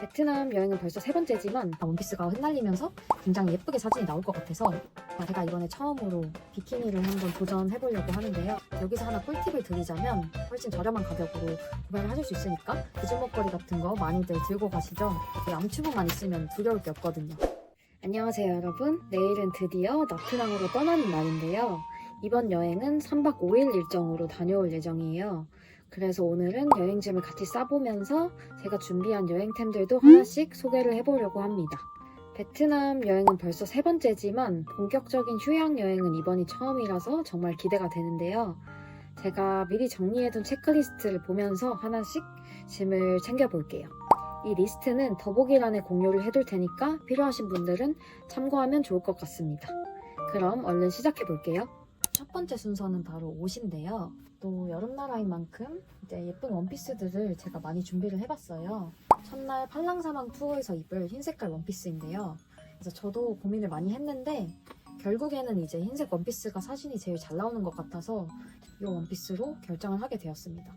베트남 여행은 벌써 세 번째지만 원피스가 흩날리면서 굉장히 예쁘게 사진이 나올 것 같아서 제가 이번에 처음으로 비키니를 한번 도전해보려고 하는데요. 여기서 하나 꿀팁을 드리자면 훨씬 저렴한 가격으로 구매를 하실 수 있으니까 비즈먹거리 같은 거 많이들 들고 가시죠. 이 암추부만 있으면 두려울 게 없거든요. 안녕하세요 여러분. 내일은 드디어 나트랑으로 떠나는 날인데요. 이번 여행은 3박 5일 일정으로 다녀올 예정이에요. 그래서 오늘은 여행짐을 같이 싸보면서 제가 준비한 여행템들도 하나씩 소개를 해보려고 합니다. 베트남 여행은 벌써 세 번째지만 본격적인 휴양 여행은 이번이 처음이라서 정말 기대가 되는데요. 제가 미리 정리해둔 체크리스트를 보면서 하나씩 짐을 챙겨볼게요. 이 리스트는 더보기란에 공유를 해둘 테니까 필요하신 분들은 참고하면 좋을 것 같습니다. 그럼 얼른 시작해볼게요. 첫 번째 순서는 바로 옷인데요. 또 여름나라인 만큼 이제 예쁜 원피스들을 제가 많이 준비를 해봤어요. 첫날 팔랑사망 투어에서 입을 흰 색깔 원피스인데요. 그래서 저도 고민을 많이 했는데 결국에는 이제 흰색 원피스가 사진이 제일 잘 나오는 것 같아서 이 원피스로 결정을 하게 되었습니다.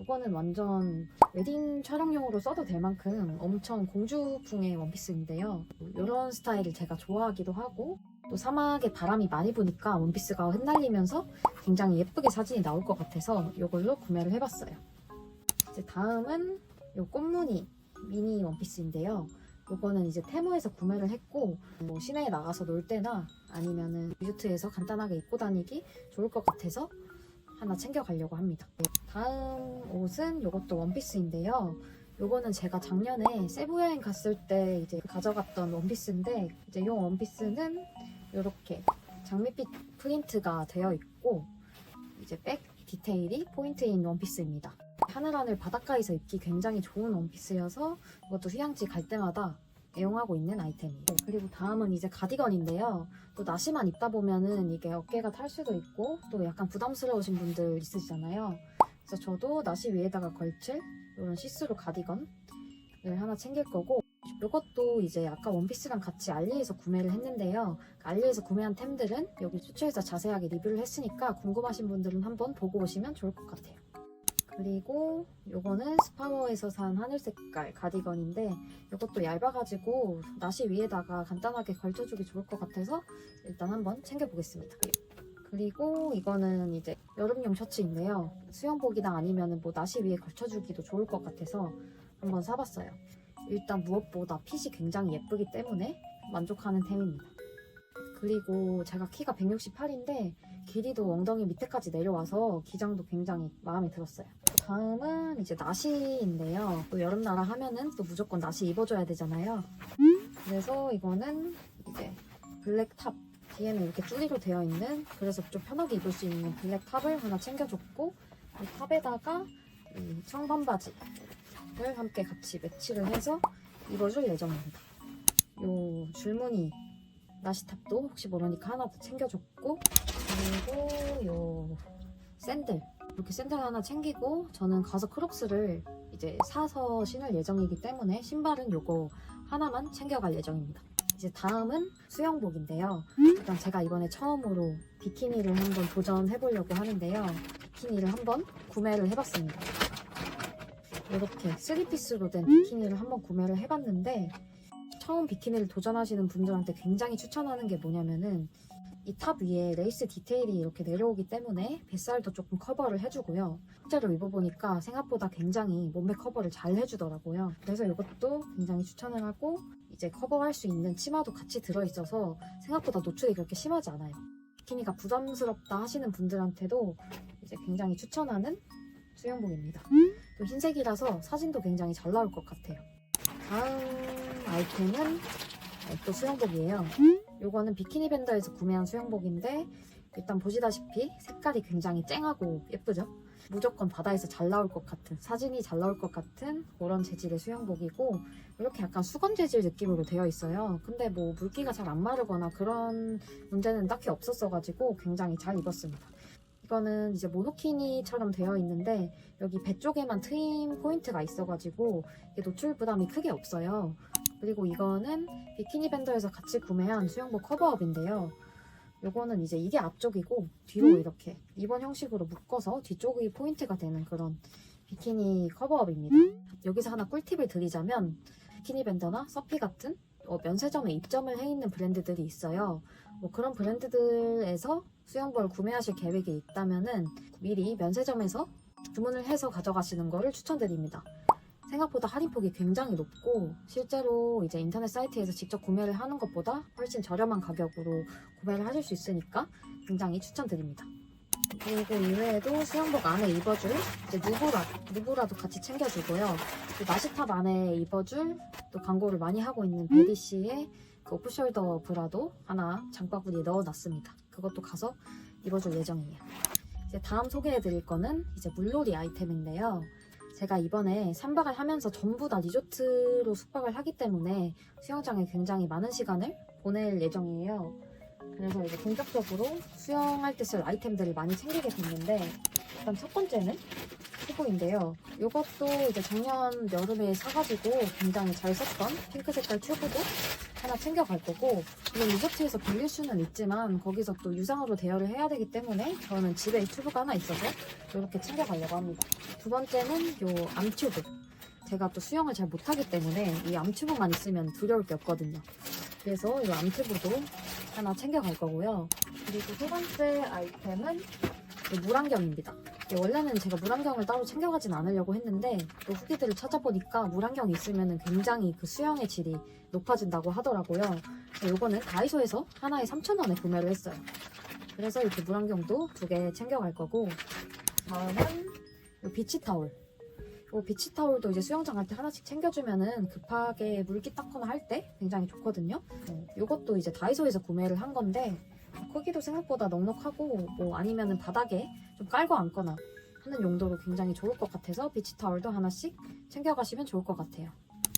이거는 완전 웨딩 촬영용으로 써도 될 만큼 엄청 공주풍의 원피스인데요. 이런 스타일을 제가 좋아하기도 하고 또 사막에 바람이 많이 부니까 원피스가 흩날리면서 굉장히 예쁘게 사진이 나올 것 같아서 이걸로 구매를 해봤어요. 이제 다음은 이 꽃무늬 미니 원피스인데요. 이거는 이제 테무에서 구매를 했고 뭐 시내에 나가서 놀 때나 아니면은 리조트에서 간단하게 입고 다니기 좋을 것 같아서 하나 챙겨가려고 합니다. 다음 옷은 이것도 원피스인데요. 요거는 제가 작년에 세부 여행 갔을 때 이제 가져갔던 원피스인데 이제 이 원피스는 이렇게 장밋빛 프린트가 되어 있고 이제 백 디테일이 포인트인 원피스입니다. 하늘하늘 바닷가에서 입기 굉장히 좋은 원피스여서 이것도 휴양지 갈 때마다 애용하고 있는 아이템이에요. 그리고 다음은 이제 가디건인데요. 또 나시만 입다 보면은 이게 어깨가 탈 수도 있고 또 약간 부담스러우신 분들 있으시잖아요. 그래서 저도 나시 위에다가 걸칠 이런 시스루 가디건을 하나 챙길 거고 이것도 이제 아까 원피스랑 같이 알리에서 구매를 했는데요. 알리에서 구매한 템들은 여기 수초에서 자세하게 리뷰를 했으니까 궁금하신 분들은 한번 보고 오시면 좋을 것 같아요. 그리고 요거는 스파머에서 산 하늘 색깔 가디건인데 이것도 얇아가지고 나시 위에다가 간단하게 걸쳐주기 좋을 것 같아서 일단 한번 챙겨보겠습니다. 그리고 이거는 이제 여름용 셔츠인데요. 수영복이나 아니면 뭐 나시 위에 걸쳐주기도 좋을 것 같아서 한번 사봤어요. 일단 무엇보다 핏이 굉장히 예쁘기 때문에 만족하는 템입니다. 그리고 제가 키가 168인데 길이도 엉덩이 밑에까지 내려와서 기장도 굉장히 마음에 들었어요. 다음은 이제 나시인데요. 또 여름나라 하면은 또 무조건 나시 입어줘야 되잖아요. 그래서 이거는 이제 블랙 탑 뒤에는 이렇게 쭈리로 되어 있는 그래서 좀 편하게 입을 수 있는 블랙 탑을 하나 챙겨줬고 이 탑에다가 이 청반바지 를 함께 같이 매치를 해서 입어줄 예정입니다. 요 줄무늬 나시탑도 혹시 모르니까 하나 더 챙겨줬고 그리고 요 샌들 이렇게 샌들 하나 챙기고 저는 가서 크록스를 이제 사서 신을 예정이기 때문에 신발은 요거 하나만 챙겨갈 예정입니다. 이제 다음은 수영복인데요. 일단 제가 이번에 처음으로 비키니를 한번 도전해보려고 하는데요. 비키니를 한번 구매를 해봤습니다. 이렇게 3피스로 된 비키니를 한번 구매를 해봤는데 처음 비키니를 도전하시는 분들한테 굉장히 추천하는 게 뭐냐면은 이 탑 위에 레이스 디테일이 이렇게 내려오기 때문에 뱃살도 조금 커버를 해주고요. 실제로 입어보니까 생각보다 굉장히 몸매 커버를 잘 해주더라고요. 그래서 이것도 굉장히 추천을 하고 이제 커버할 수 있는 치마도 같이 들어있어서 생각보다 노출이 그렇게 심하지 않아요. 비키니가 부담스럽다 하시는 분들한테도 이제 굉장히 추천하는 수영복입니다. 또 흰색이라서 사진도 굉장히 잘 나올 것 같아요. 다음 아이템은 또 수영복이에요. 요거는 비키니 밴더에서 구매한 수영복인데 일단 보시다시피 색깔이 굉장히 쨍하고 예쁘죠? 무조건 바다에서 잘 나올 것 같은 사진이 잘 나올 것 같은 그런 재질의 수영복이고 이렇게 약간 수건 재질 느낌으로 되어 있어요. 근데 뭐 물기가 잘 안 마르거나 그런 문제는 딱히 없었어가지고 굉장히 잘 입었습니다. 이거는 이제 모노키니처럼 되어 있는데 여기 배 쪽에만 트임 포인트가 있어가지고 이게 노출 부담이 크게 없어요. 그리고 이거는 비키니 밴더에서 같이 구매한 수영복 커버업인데요. 요거는 이제 이게 앞쪽이고 뒤로 이렇게 리본 형식으로 묶어서 뒤쪽이 포인트가 되는 그런 비키니 커버업입니다. 여기서 하나 꿀팁을 드리자면 비키니 밴더나 서피 같은 어, 면세점에 입점을 해 있는 브랜드들이 있어요. 뭐 그런 브랜드들에서 수영복을 구매하실 계획이 있다면은 미리 면세점에서 주문을 해서 가져가시는 거를 추천드립니다. 생각보다 할인폭이 굉장히 높고 실제로 이제 인터넷 사이트에서 직접 구매를 하는 것보다 훨씬 저렴한 가격으로 구매를 하실 수 있으니까 굉장히 추천드립니다. 그리고 이외에도 수영복 안에 입어줄 이제 누브라, 누브라도 같이 챙겨주고요. 그 마시탑 안에 입어줄 또 광고를 많이 하고 있는 베리씨의 그 오프숄더 브라도 하나 장바구니에 넣어놨습니다. 그것도 가서 입어줄 예정이에요. 이제 다음 소개해드릴 거는 이제 물놀이 아이템인데요. 제가 이번에 3박을 하면서 전부 다 리조트로 숙박을 하기 때문에 수영장에 굉장히 많은 시간을 보낼 예정이에요. 그래서 이제 본격적으로 수영할 때 쓸 아이템들을 많이 챙기게 됐는데 일단 첫 번째는 튜브인데요. 이것도 이제 작년 여름에 사가지고 굉장히 잘 썼던 핑크 색깔 튜브도 하나 챙겨갈 거고 물론 리조트에서 빌릴 수는 있지만 거기서 또 유상으로 대여를 해야 되기 때문에 저는 집에 튜브가 하나 있어서 이렇게 챙겨가려고 합니다. 두 번째는 요 암튜브. 제가 또 수영을 잘 못하기 때문에 이 암튜브만 있으면 두려울 게 없거든요. 그래서 이 암튜브도 하나 챙겨갈 거고요. 그리고 세 번째 아이템은 이 물안경입니다. 이게 원래는 제가 물안경을 따로 챙겨가진 않으려고 했는데 또 후기들을 찾아보니까 물안경이 있으면 굉장히 그 수영의 질이 높아진다고 하더라고요. 이거는 다이소에서 하나에 3,000원에 구매를 했어요. 그래서 이렇게 물안경도 두 개 챙겨갈 거고 다음은 이 비치 타올. 이 비치 타올도 이제 수영장 갈 때 하나씩 챙겨주면은 급하게 물기 닦거나 할 때 굉장히 좋거든요. 어, 이것도 이제 다이소에서 구매를 한 건데 크기도 생각보다 넉넉하고 뭐 아니면은 바닥에 좀 깔고 앉거나 하는 용도로 굉장히 좋을 것 같아서 비치타올도 하나씩 챙겨가시면 좋을 것 같아요.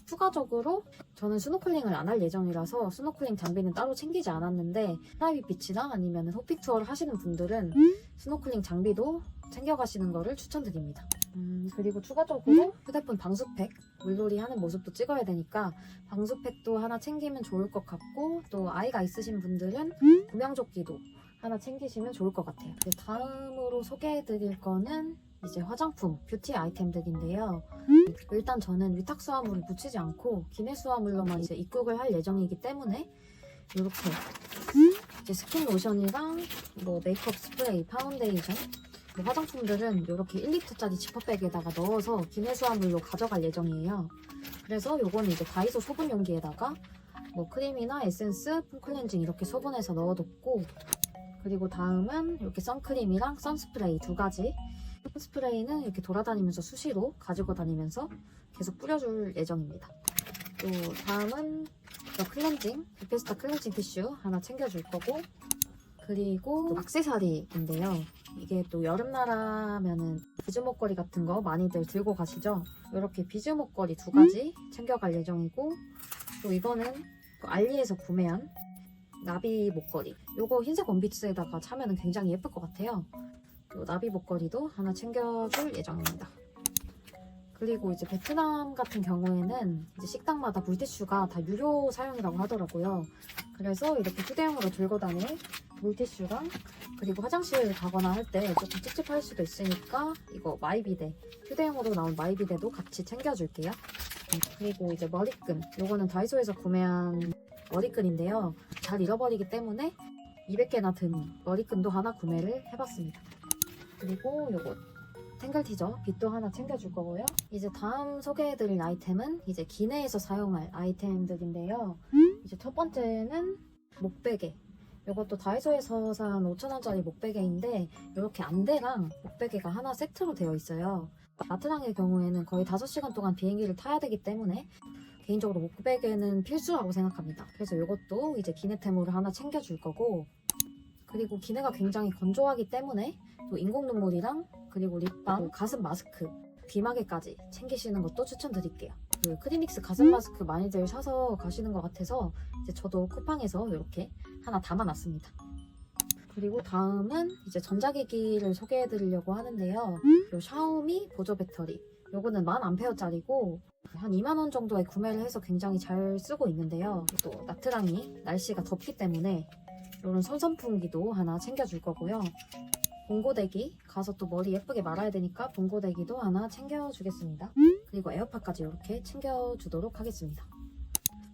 추가적으로 저는 스노클링을 안 할 예정이라서 스노클링 장비는 따로 챙기지 않았는데 프라이빗 비치나 아니면 호핑 투어를 하시는 분들은 스노클링 장비도 챙겨가시는 거를 추천드립니다. 음, 그리고 추가적으로 휴대폰 방수팩 물놀이 하는 모습도 찍어야 되니까 방수팩도 하나 챙기면 좋을 것 같고 또 아이가 있으신 분들은 구명조끼도 하나 챙기시면 좋을 것 같아요. 이제 다음으로 소개해드릴 거는 이제 화장품, 뷰티 아이템들인데요. 일단 저는 위탁 수화물을 붙이지 않고 기내 수화물로만 이제 입국을 할 예정이기 때문에 이렇게 이제 스킨 로션이랑 뭐 메이크업 스프레이, 파운데이션, 뭐 화장품들은 이렇게 1리터짜리 지퍼백에다가 넣어서 기내 수화물로 가져갈 예정이에요. 그래서 요거는 이제 다이소 소분 용기에다가 뭐 크림이나 에센스, 폼 클렌징 이렇게 소분해서 넣어뒀고 그리고 다음은 이렇게 선크림이랑 선스프레이 두 가지 선스프레이는 이렇게 돌아다니면서 수시로 가지고 다니면서 계속 뿌려줄 예정입니다. 또 다음은 더 클렌징, 비페스타 클렌징 티슈 하나 챙겨줄 거고 그리고 또 액세서리인데요. 이게 또 여름나라면은 비즈 목걸이 같은 거 많이들 들고 가시죠. 이렇게 비즈 목걸이 두 가지 챙겨갈 예정이고 또 이거는 그 알리에서 구매한 나비 목걸이. 요거 흰색 원피스에다가 차면은 굉장히 예쁠 것 같아요. 요 나비 목걸이도 하나 챙겨줄 예정입니다. 그리고 이제 베트남 같은 경우에는 이제 식당마다 물티슈가 다 유료 사용이라고 하더라고요. 그래서 이렇게 휴대용으로 들고 다닐 물티슈랑 그리고 화장실 가거나 할 때 조금 찝찝할 수도 있으니까 이거 마이비데 휴대용으로 나온 마이비데도 같이 챙겨줄게요. 음, 그리고 이제 머리끈 요거는 다이소에서 구매한 머리끈인데요. 잘 잃어버리기 때문에 200개나 든 머리끈도 하나 구매를 해봤습니다. 그리고 요거 탱글티저 빗도 하나 챙겨줄 거고요. 이제 다음 소개해드릴 아이템은 이제 기내에서 사용할 아이템들인데요. 이제 첫 번째는 목베개. 이것도 다이소에서 산 5,000원짜리 목베개인데 이렇게 안대랑 목베개가 하나 세트로 되어 있어요. 나트랑의 경우에는 거의 5시간 동안 비행기를 타야 되기 때문에 개인적으로 목베개는 필수라고 생각합니다. 그래서 이것도 이제 기내템으로 하나 챙겨줄 거고 그리고 기내가 굉장히 건조하기 때문에 또 인공 눈물이랑 그리고 립밤, 가슴 마스크, 귀마개까지 챙기시는 것도 추천드릴게요. 그 크리닉스 가슴 마스크 많이들 사서 가시는 것 같아서 이제 저도 쿠팡에서 이렇게 하나 담아놨습니다. 그리고 다음은 이제 전자기기를 소개해드리려고 하는데요. 요 샤오미 보조 배터리. 요거는 만 암페어짜리고 한 2만 원 정도에 구매를 해서 굉장히 잘 쓰고 있는데요. 또 나트랑이 날씨가 덥기 때문에 이런 손선풍기도 하나 챙겨줄 거고요. 봉고데기 가서 또 머리 예쁘게 말아야 되니까 봉고데기도 하나 챙겨주겠습니다. 그리고 에어팟까지 이렇게 챙겨주도록 하겠습니다.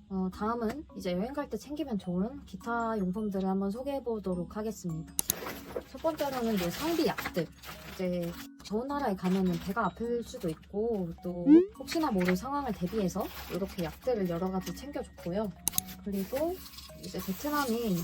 어, 다음은 이제 여행 갈 때 챙기면 좋은 기타 용품들을 한번 소개해 보도록 하겠습니다. 첫 번째로는 이제 상비 약들. 이제 좋은 나라에 가면은 배가 아플 수도 있고 또 혹시나 모를 상황을 대비해서 이렇게 약들을 여러 가지 챙겨줬고요. 그리고 이제 베트남이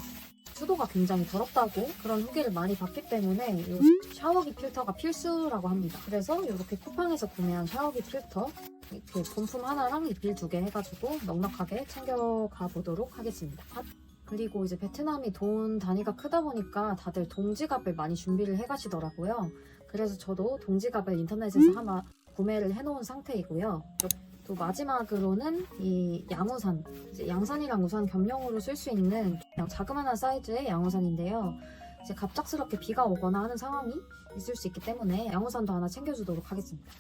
수도가 굉장히 더럽다고 그런 후기를 많이 봤기 때문에 이 샤워기 필터가 필수라고 합니다. 그래서 이렇게 쿠팡에서 구매한 샤워기 필터 이렇게 본품 하나랑 리필 두 개 해가지고 넉넉하게 챙겨가 보도록 하겠습니다. 아, 그리고 이제 베트남이 돈 단위가 크다 보니까 다들 동지갑을 많이 준비를 해 가시더라고요. 그래서 저도 동지갑을 인터넷에서 하나 구매를 해놓은 상태이고요. 또 마지막으로는 이 양우산, 이제 양산이랑 우산 겸용으로 쓸 수 있는 그냥 자그마한 사이즈의 양우산인데요. 이제 갑작스럽게 비가 오거나 하는 상황이 있을 수 있기 때문에 양우산도 하나 챙겨주도록 하겠습니다.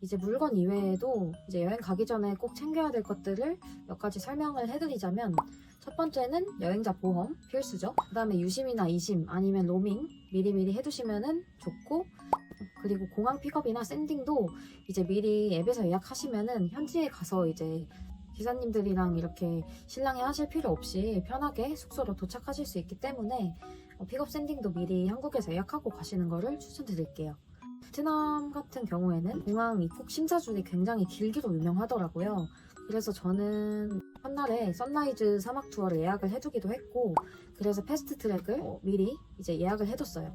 이제 물건 이외에도 이제 여행 가기 전에 꼭 챙겨야 될 것들을 몇 가지 설명을 해드리자면 첫 번째는 여행자 보험 필수죠. 그 다음에 유심이나 이심 아니면 로밍 미리미리 해두시면 좋고 그리고 공항 픽업이나 샌딩도 이제 미리 앱에서 예약하시면은 현지에 가서 이제 기사님들이랑 이렇게 실랑이 하실 필요 없이 편하게 숙소로 도착하실 수 있기 때문에 어, 픽업 샌딩도 미리 한국에서 예약하고 가시는 거를 추천드릴게요. 베트남 같은 경우에는 공항 입국 심사줄이 굉장히 길기로 유명하더라고요. 그래서 저는 첫날에 선라이즈 사막 투어를 예약을 해두기도 했고 그래서 패스트 트랙을 어, 미리 이제 예약을 해뒀어요.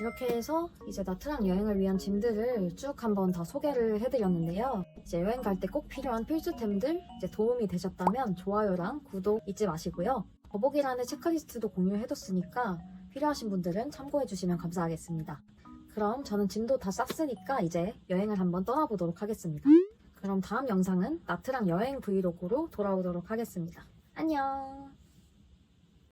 이렇게 해서 이제 나트랑 여행을 위한 짐들을 쭉 한번 다 소개를 해드렸는데요. 이제 여행 갈 때 꼭 필요한 필수템들 이제 도움이 되셨다면 좋아요랑 구독 잊지 마시고요. 더보기란에 체크리스트도 공유해뒀으니까 필요하신 분들은 참고해주시면 감사하겠습니다. 그럼 저는 짐도 다 쌌으니까 이제 여행을 한번 떠나보도록 하겠습니다. 그럼 다음 영상은 나트랑 여행 브이로그로 돌아오도록 하겠습니다. 안녕!